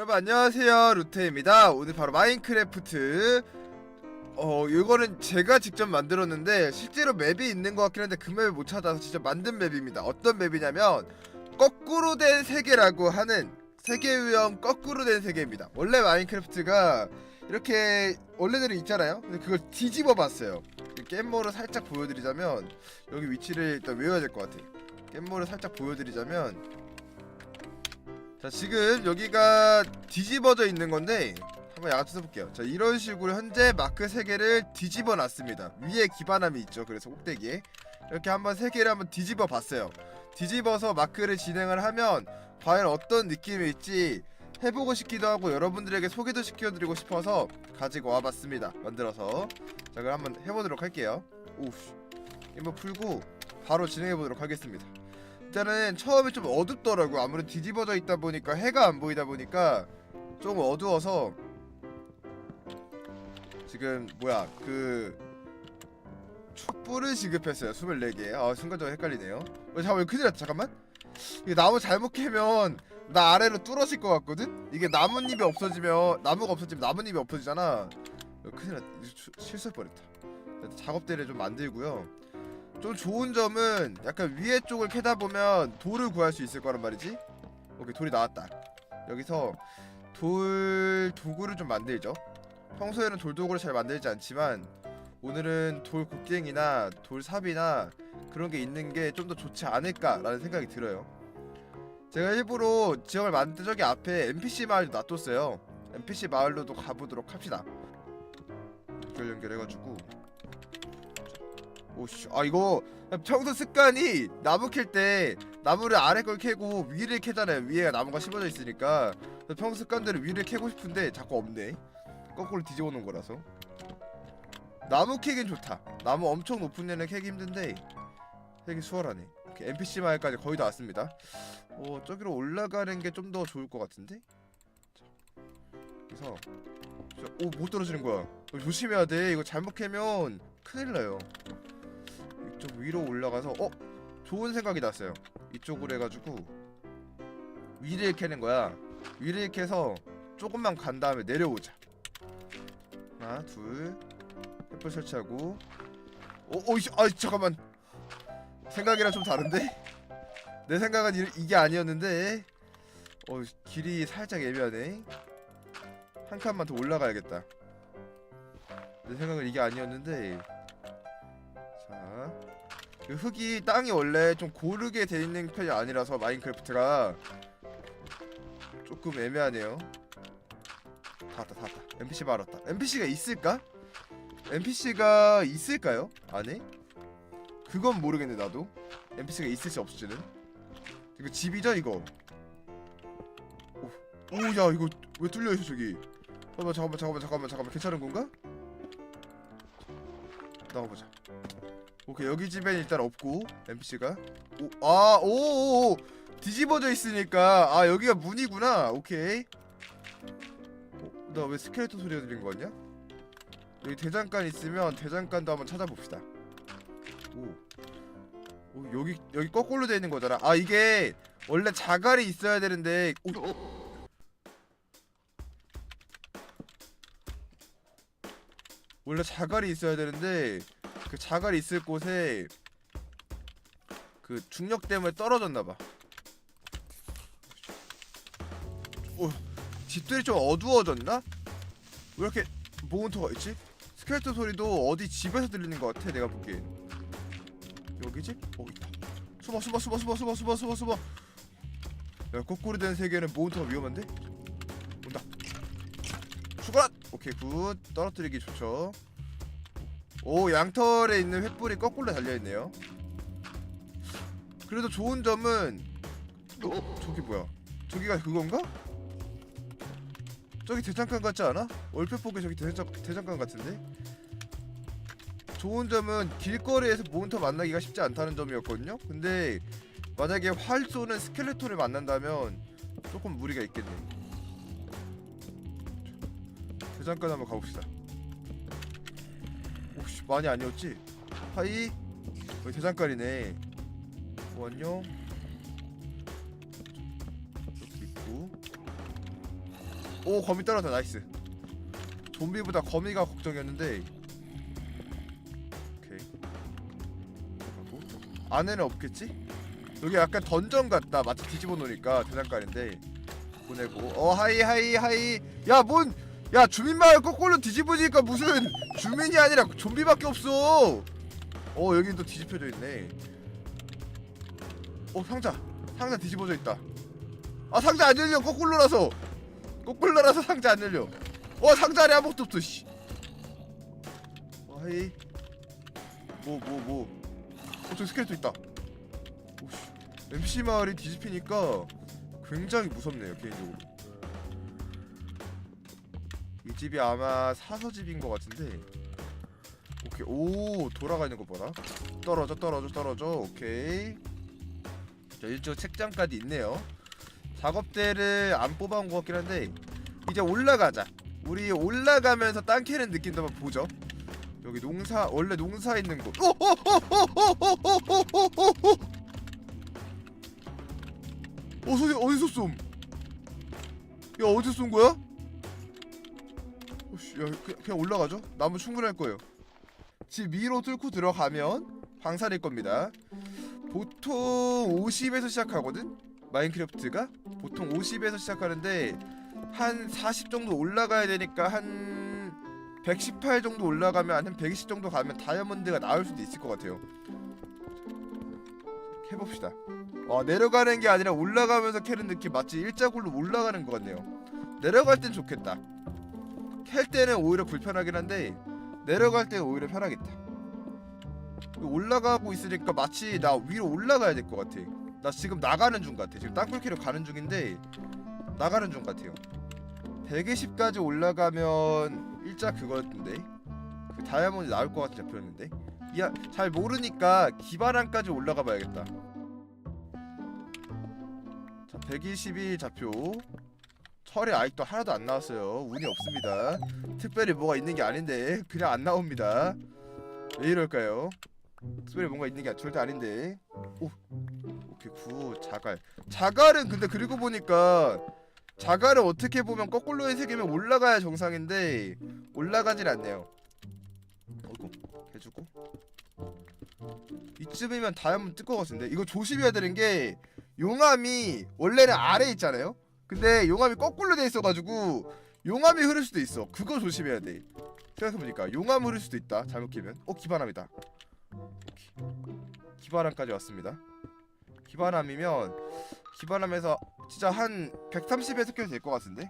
여러분 안녕하세요. 루테입니다. 오늘 바로 마인크래프트. 어 이거는 제가 직접 만들었는데 실제로 맵이 있는 것 같긴 한데 그 맵을 못 찾아서 직접 만든 맵입니다. 어떤 맵이냐면 거꾸로 된 세계라고 하는 세계 유형 거꾸로 된 세계입니다. 원래 마인크래프트가 이렇게 원래대로 있잖아요. 근데 그걸 뒤집어 봤어요. 깻모를 살짝 보여드리자면 여기 위치를 일단 외워야 될 것 같아요. 깻모를 살짝 보여드리자면 자 지금 여기가 뒤집어져 있는 건데 한번 야간 찾아볼게요. 자 이런 식으로 현재 마크 3개를 뒤집어 놨습니다. 위에 기반함이 있죠. 그래서 꼭대기에. 이렇게 한번 3개를 한번 뒤집어 봤어요. 뒤집어서 마크를 진행을 하면 과연 어떤 느낌이 있지 해보고 싶기도 하고 여러분들에게 소개도 시켜드리고 싶어서 가지고 와봤습니다. 만들어서. 자 그럼 한번 해보도록 할게요. 오우씨. 한번 풀고 바로 진행해보도록 하겠습니다 일단은 처음에 좀 어둡더라고. 아무래도 뒤집어져 있다 보니까 해가 안 보이다 보니까 좀 어두워서 지금 뭐야 그 촛불을 지급했어요. 24개. 아 순간적으로 헷갈리네요. 어, 잠깐만 큰일 났다. 잠깐만. 이게 나무 잘못 캐면 나 아래로 뚫어질 것 같거든? 이게 나뭇잎이 없어지면 나무가 없어지면 나뭇잎이 없어지잖아. 어, 큰일 났다. 실수할 뻔했다. 작업대를 좀 만들고요 좀 좋은 점은 약간 위에 쪽을 캐다 보면 돌을 구할 수 있을 거란 말이지. 오케이 돌이 나왔다. 여기서 돌 도구를 좀 만들죠. 평소에는 돌 도구를 잘 만들지 않지만 오늘은 돌 곡괭이나 돌 삽이나 그런 게 있는 게 좀 더 좋지 않을까라는 생각이 들어요. 제가 일부러 지역을 만든 저기 앞에 NPC 마을도 놔뒀어요. NPC 마을로도 가보도록 합시다. 연결 연결해가지고 오씨 아 이거 평소 습관이 나무 캘 때 나무를 아래 걸 캐고 위를 캐잖아요. 위에가 나무가 심어져 있으니까. 평소 습관대로 위를 캐고 싶은데 자꾸 없네. 거꾸로 뒤집어 놓은 거라서. 나무 캐긴 좋다. 나무 엄청 높은 데는 캐기 힘든데 캐기 수월하네. NPC 마을까지 거의 다 왔습니다. 어 저기로 올라가는 게 좀 더 좋을 것 같은데? 자, 그래서 오못 떨어지는 거야. 어, 조심해야 돼. 이거 잘못 캐면 큰일 나요 이쪽 위로 올라가서 어? 좋은 생각이 났어요. 이쪽으로 해가지고 위를 캐는 거야. 위를 캐서 조금만 간 다음에 내려오자. 하나 둘. 횃불 설치하고. 오, 오, 이씨, 아 잠깐만. 생각이랑 좀 다른데? 내 생각은 이, 이게 아니었는데. 어 길이 살짝 애매하네. 한 칸만 더 올라가야겠다. 내 생각은 이게 아니었는데. 자, 그 흙이 땅이 원래 좀 고르게 돼 있는 편이 아니라서 마인크래프트가 조금 애매하네요. 다 왔다, 다 왔다. NPC 말았다. NPC가 있을까? NPC가 있을까요? 안에? 그건 모르겠네 나도. NPC가 있을지 없을지는. 이거 집이죠 이거. 오, 오야 이거 왜 뚫려 있어 저기? 잠깐만 잠깐만 잠깐만 잠깐만 잠깐만 괜찮은 건가? 나가보자. 오케이 여기 집엔 일단 없고 NPC가. 오아오오. 뒤집어져 있으니까. 아 여기가 문이구나. 오케이. 어, 나왜 스켈레톤 소리가 들린 거 같냐? 여기 대장간 있으면 대장간도 한번 찾아봅시다. 오, 오 여기 여기 거꾸로 돼 있는 거잖아. 아 이게 원래 자갈이 있어야 되는데 오, 원래 자갈이 있어야 되는데 그 자갈이 있을 곳에 그 중력 때문에 떨어졌나봐. 오, 집들이 좀 어두워졌나? 왜 이렇게 모니터가 있지? 스켈레톤 소리도 어디 집에서 들리는 것 같아 내가 보기엔. 여기지? 어 있다. 숨어 숨어 숨어 숨어 숨어 숨어 숨어 숨어. 야 거꾸로 된 세계는 모니터가 위험한데? 온다. 죽어라! 오케이 굿 떨어뜨리기 좋죠. 오 양털에 있는 횃불이 거꾸로 달려있네요 그래도 좋은 점은 어? 저기 뭐야 저기가 그건가? 저기 대장간 같지 않아? 얼핏 보기 저기 대장, 대장간 같은데? 좋은 점은 길거리에서 모니터 만나기가 쉽지 않다는 점이었거든요 근데 만약에 활 쏘는 스켈레톤을 만난다면 조금 무리가 있겠네 대장간 한번 가봅시다 오 씨 많이 아니었지? 하이. 여기 대장간이네. 오 안녕 이렇게 있고. 오 거미 떨어졌다. 나이스. 좀비보다 거미가 걱정이었는데. 안에는 없겠지? 여기 약간 던전 같다. 마치 뒤집어 놓으니까 대장간인데. 보내고. 어 하이 하이 하이. 야뭔 야 주민마을 거꾸로 뒤집어지니까 무슨 주민이 아니라 좀비밖에 없어. 어 여기 또 뒤집혀져 있네. 어 상자. 상자 뒤집어져 있다. 아 상자 안 열려. 거꾸로라서. 거꾸로라서 상자 안 열려. 어 상자 안에 아무것도 없어 씨. 어, 하이. 뭐뭐 뭐. 어 저기 스켈레톤 있다. 오씨. MC 마을이 뒤집히니까 굉장히 무섭네요 개인적으로. 이 집이 아마 사서 집인 것 같은데. 오케이. 오 돌아가 있는 거 봐라. 떨어져 떨어져 떨어져. 오케이. 자 이쪽 책장까지 있네요. 작업대를 안 뽑아온 것 같긴 한데 이제 올라가자. 우리 올라가면서 땅 캐는 느낌도 한번 보죠. 여기 농사 원래 농사 있는 곳. 어, 오오오오오오오오오오 어 소리 어디서 쏨? 야 어디서 쏜 거야? 그냥, 올라가죠? 나무 충분할 거예요. 집 위로 뚫고 들어가면 방살일 겁니다. 보통 50에서 시작하거든? 마인크래프트가? 보통 50에서 시작하는데 한 40 정도 올라가야 되니까 한 118 정도 올라가면 한 120 정도 가면 다이아몬드가 나올 수도 있을 것 같아요. 해봅시다. 와 내려가는 게 아니라 올라가면서 캐는 느낌 마치 일자굴로 올라가는 것 같네요. 내려갈 땐 좋겠다 캘 때는 오히려 불편하긴 한데 내려갈 때는 오히려 편하겠다. 올라가고 있으니까 마치 나 위로 올라가야 될 것 같아. 나 지금 나가는 중 같아. 지금 땅굴 캐러 가는 중인데 나가는 중 같아요. 120까지 올라가면 일자 그거였는데 그 다이아몬드 나올 것 같은 잡혔는데. 야잘 모르니까 기반항까지 올라가 봐야겠다. 자 121 좌표 철이 아직도 하나도 안 나왔어요. 운이 없습니다. 특별히 뭐가 있는 게 아닌데 그냥 안 나옵니다. 왜 이럴까요? 특별히 뭔가 있는 게 절대 아닌데. 오 오케이 굿 자갈. 자갈은 근데 그리고 보니까 자갈은 어떻게 보면 거꾸로의 세계면 올라가야 정상인데 올라가질 않네요. 어이구 해주고. 이쯤이면 다이아몬드 뜰것 같은데. 이거 조심해야 되는 게 용암이 원래는 아래 있잖아요 근데 용암이 거꾸로 돼 있어가지고 용암이 흐를 수도 있어. 그거 조심해야 돼. 생각해보니까 용암 흐를 수도 있다. 잘못 끼면. 어 기반함이다. 기반함까지 왔습니다. 기반함이면 기반함에서 진짜 한 130에서 껴도 될 것 같은데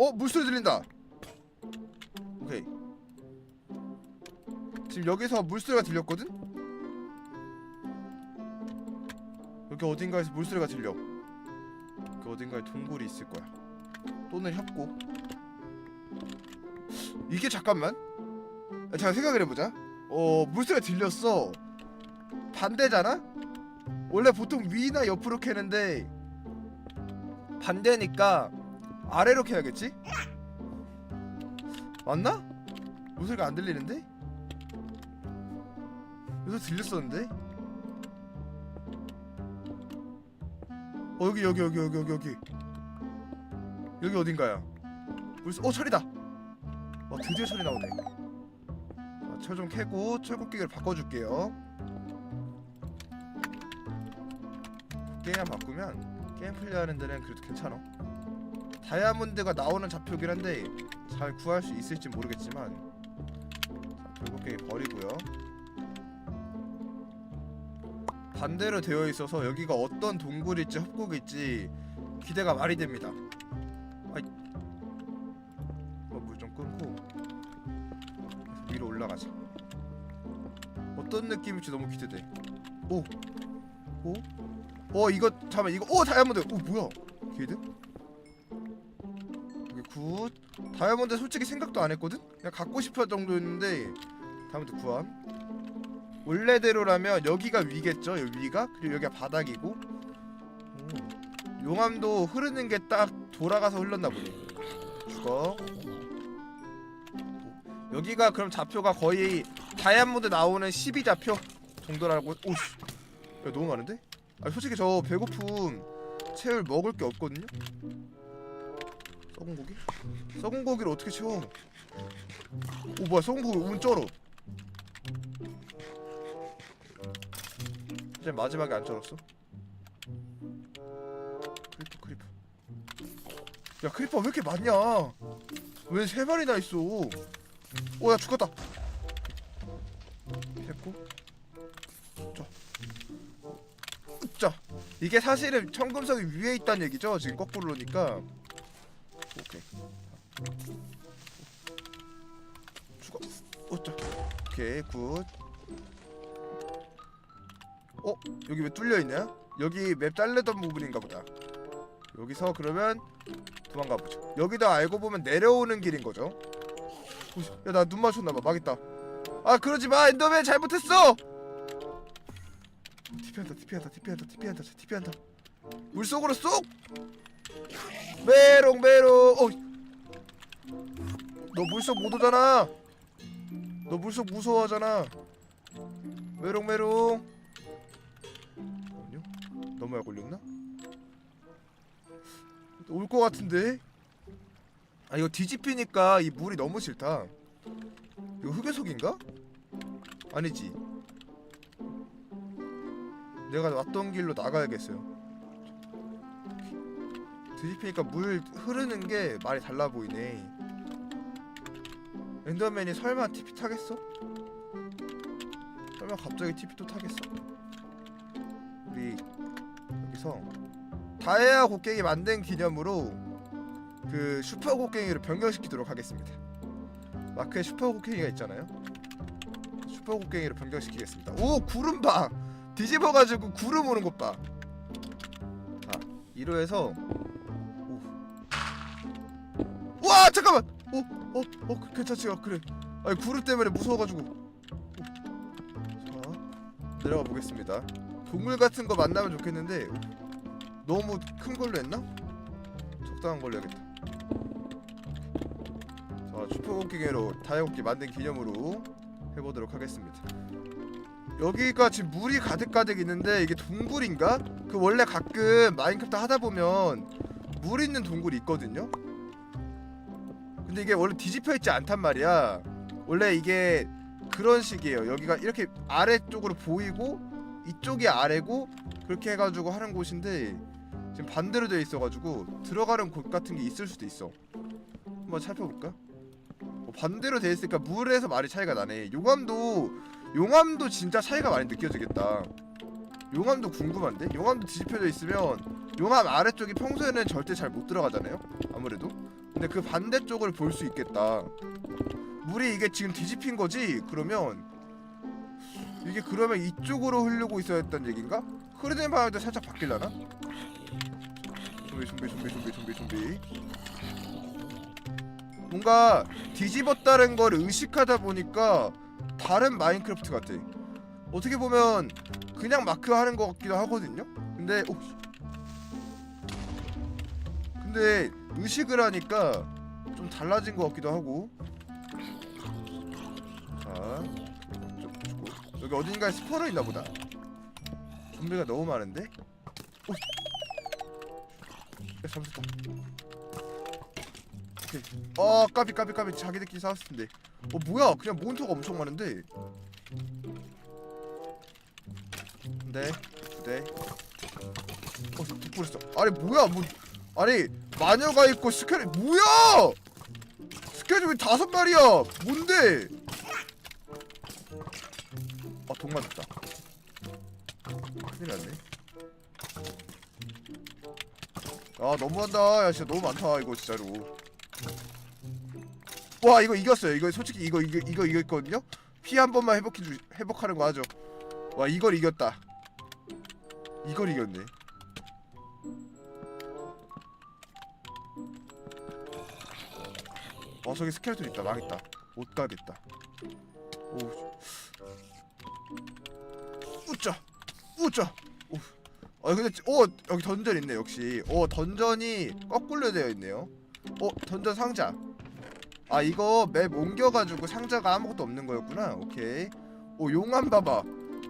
어 물소리 들린다. 오케이. 지금 여기서 물소리가 들렸거든? 여기 어딘가에서 물소리가 들려. 그 어딘가에 동굴이 있을 거야. 또는 협곡. 이게 잠깐만. 야, 잠깐 생각을 해보자. 어 물소리가 들렸어. 반대잖아? 원래 보통 위나 옆으로 캐는데 반대니까 아래로 캐야겠지? 맞나? 물소리가 안 들리는데? 여기서 들렸었는데? 어 여기 여기 여기 여기 여기 여기 여기 어딘가야 물소 어 철이다 와 드디어 철이 나오네 철 좀 캐고 철곡기를 바꿔줄게요 게임 바꾸면 게임 플레이하는 데는 그래도 괜찮아 다이아몬드가 나오는 좌표긴 한데 잘 구할 수 있을지 모르겠지만 자 결국에 버리고요. 반대로 되어 있어서 여기가 어떤 동굴일지 협곡일지 기대가 많이 됩니다. 아이. 물좀 끊고 위로 올라가자. 어떤 느낌일지 너무 기대돼. 오. 오? 어 이거 잠깐만 이거 오 다이아몬드! 오 뭐야? 게이드? 굿 다이아몬드 솔직히 생각도 안 했거든? 그냥 갖고 싶을 정도였는데 다이아몬드 구함 원래대로라면 여기가 위겠죠? 여기 위가? 그리고 여기가 바닥이고 오. 용암도 흐르는 게 딱 돌아가서 흘렀나 보네 죽어 여기가 그럼 좌표가 거의 다이아몬드 나오는 12 좌표 정도라고 오씨 야 너무 많은데? 아 솔직히 저 배고픔 채울 먹을 게 없거든요? 썩은 고기? 썩은 고기를 어떻게 채워 오 뭐야 썩은 고기 운 쩔어? 이제 마지막에 안 쩔었어? 크리퍼 크리퍼. 야 크리퍼 왜 이렇게 많냐? 왜 세 마리나 있어? 오야 죽었다. 됐고. 자 자 이게 사실은 청금석이 위에 있다는 얘기죠? 지금 거꾸로 오니까 오케이 굿. 어? 여기 왜 뚫려있냐? 여기 맵 잘르던 부분인가 보다. 여기서 그러면 도망가 보자 여기도 알고 보면 내려오는 길인 거죠. 야 나 눈 맞췄나봐. 망했다. 아 그러지마. 엔더맨 잘못했어. TP한다 TP한다 TP한다 TP한다 TP한다. 물속으로 쏙! 메롱 메롱. 어. 너 물속 못 오잖아 너 물속 무서워하잖아. 메롱 메롱. 잠깐만요? 너무 약 걸렸나? 올 것 같은데? 아 이거 뒤집히니까 이 물이 너무 싫다. 이거 흑요석인가? 아니지. 내가 왔던 길로 나가야겠어요. 뒤집히니까 물 흐르는 게 말이 달라 보이네 엔더맨이 설마 TP 타겠어? 설마 갑자기 TP 또 타겠어? 우리 여기서 다이아 곡괭이 만든 기념으로 그 슈퍼 곡괭이로 변경시키도록 하겠습니다 마크에 슈퍼 곡괭이가 있잖아요 슈퍼 곡괭이로 변경시키겠습니다 오 구름 봐 뒤집어가지고 구름 오는 것봐 자 1호에서 오. 와 잠깐만 어어어 어, 어, 괜찮지 아, 그래 아니 구름 때문에 무서워가지고 오. 자 내려가 보겠습니다 동물 같은 거 만나면 좋겠는데 너무 큰 걸로 했나? 적당한 걸로 해야겠다 자 슈퍼곡기계로 다이아곡기 만든 기념으로 해보도록 하겠습니다 여기가 지금 물이 가득가득 있는데 이게 동굴인가? 그 원래 가끔 마인크래프트 하다 보면 물 있는 동굴이 있거든요 근데 이게 원래 뒤집혀 있지 않단 말이야. 원래 이게 그런 식이에요. 여기가 이렇게 아래쪽으로 보이고 이쪽이 아래고 그렇게 해가지고 하는 곳인데 지금 반대로 되어 있어가지고 들어가는 곳 같은 게 있을 수도 있어. 한번 살펴볼까? 어, 반대로 되어 있으니까 물에서 말이 차이가 나네. 용암도 용암도 진짜 차이가 많이 느껴지겠다. 용암도 궁금한데? 용암도 뒤집혀져 있으면 용암 아래쪽이 평소에는 절대 잘 못 들어가잖아요 아무래도 근데 그 반대쪽을 볼 수 있겠다 물이 이게 지금 뒤집힌 거지? 그러면 이게 그러면 이쪽으로 흐르고 있어야 했단 얘긴가? 흐르는 방향도 살짝 바뀌려나? 준비 준비 준비 준비 준비 준비 뭔가 뒤집었다는 걸 의식하다 보니까 다른 마인크래프트 같아 어떻게 보면 그냥 마크 하는 것 같기도 하거든요? 근데 오, 씨. 근데 의식을 하니까 좀 달라진 것 같기도 하고. 자 여기 어딘가에 스포너 있나 보다. 좀비가 너무 많은데? 오! 야 잠시만 오케이. 아 까비 까비 까비. 자기들끼리 싸웠을 텐데. 어 뭐야? 그냥 몬터가 엄청 많은데. 네, 네. 어, 뒷부렸어. 아니 뭐야, 뭐, 아니 마녀가 있고 스켈 뭐야? 스켈이 다섯 마리야. 뭔데? 아, 동 맞았다. 큰일 났네. 아, 너무한다. 야, 진짜 너무 많다. 이거 진짜로. 와, 이거 이겼어요. 이거 솔직히 이거 이거 이거 이겼거든요. 피 한 번만 회복해 주 회복하는 거 하죠. 와, 이걸 이겼다. 이걸 이겼네. 어 저기 스켈레톤 있다. 망했다. 못 가겠다. 오. 우짜. 우짜. 오. 아 근데 어 여기 던전 있네 역시. 어 던전이 거꾸로 되어 있네요. 어 던전 상자. 아 이거 맵 옮겨가지고 상자가 아무것도 없는 거였구나 오케이 오 용암 봐봐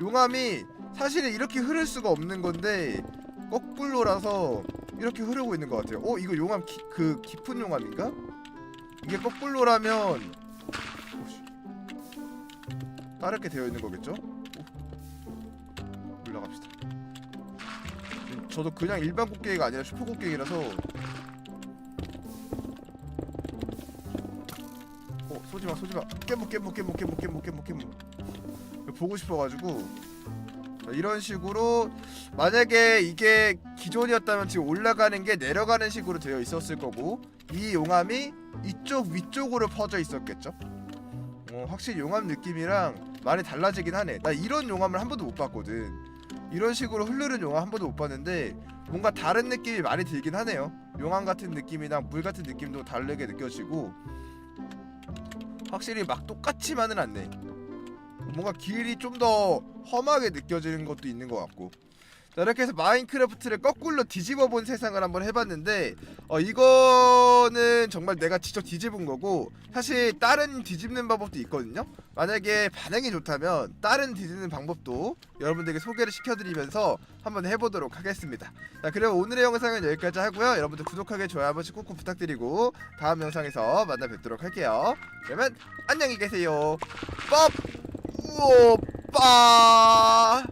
용암이 사실은 이렇게 흐를 수가 없는 건데 거꾸로라서 이렇게 흐르고 있는 것 같아요 어 이거 용암 기, 그 깊은 용암인가? 이게 거꾸로라면 오씨. 다르게 되어 있는 거겠죠? 오. 올라갑시다 음, 저도 그냥 일반 곡괭이가 아니라 슈퍼 곡괭이라서 어 쏘지마 쏘지마 깨무 깨무 깨무 깨무 깨무 깨무 깨무 보고 싶어가지고 이런 식으로 만약에 이게 기존이었다면 지금 올라가는 게 내려가는 식으로 되어 있었을 거고 이 용암이 이쪽 위쪽으로 퍼져 있었겠죠 어, 확실히 용암 느낌이랑 많이 달라지긴 하네 나 이런 용암을 한 번도 못 봤거든 이런 식으로 흐르는 용암 한 번도 못 봤는데 뭔가 다른 느낌이 많이 들긴 하네요 용암 같은 느낌이랑 물 같은 느낌도 다르게 느껴지고 확실히 막 똑같지만은 않네. 뭔가 길이 좀 더 험하게 느껴지는 것도 있는 것 같고. 자 이렇게 해서 마인크래프트를 거꾸로 뒤집어 본 세상을 한번 해봤는데 어 이거는 정말 내가 직접 뒤집은 거고 사실 다른 뒤집는 방법도 있거든요. 만약에 반응이 좋다면 다른 뒤집는 방법도 여러분들에게 소개를 시켜드리면서 한번 해보도록 하겠습니다. 자 그리고 오늘의 영상은 여기까지 하고요. 여러분들 구독하기 좋아요 한 번씩 꾹꾹 부탁드리고 다음 영상에서 만나 뵙도록 할게요. 그러면 안녕히 계세요. ป๊op 우오 빠